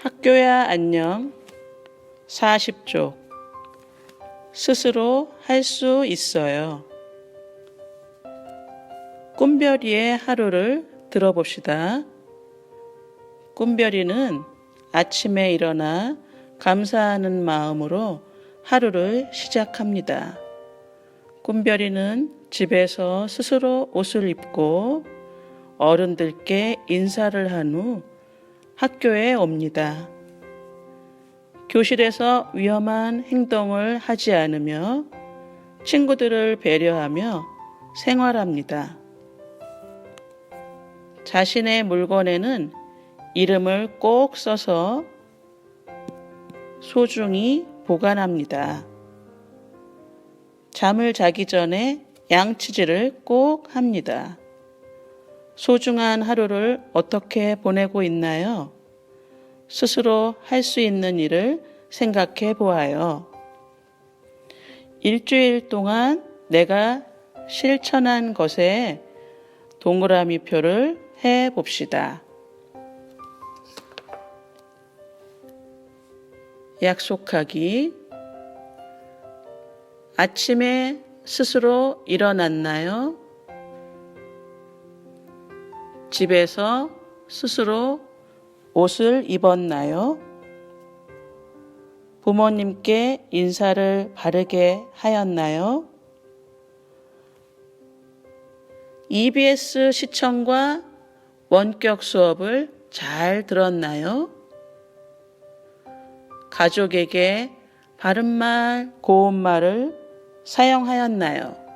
학교야 안녕. 40쪽. 스스로 할 수 있어요. 꿈별이의 하루를 들어봅시다. 꿈별이는 아침에 일어나 감사하는 마음으로 하루를 시작합니다. 꿈별이는 집에서 스스로 옷을 입고 어른들께 인사를 한 후 학교에 옵니다. 교실에서 위험한 행동을 하지 않으며 친구들을 배려하며 생활합니다. 자신의 물건에는 이름을 꼭 써서 소중히 보관합니다. 잠을 자기 전에 양치질을 꼭 합니다. 소중한 하루를 어떻게 보내고 있나요? 스스로 할 수 있는 일을 생각해 보아요. 일주일 동안 내가 실천한 것에 동그라미 표를 해 봅시다. 약속하기. 아침에 스스로 일어났나요? 집에서 스스로 옷을 입었나요? 부모님께 인사를 바르게 하였나요? EBS 시청과 원격 수업을 잘 들었나요? 가족에게 바른 말, 고운 말을 사용하였나요?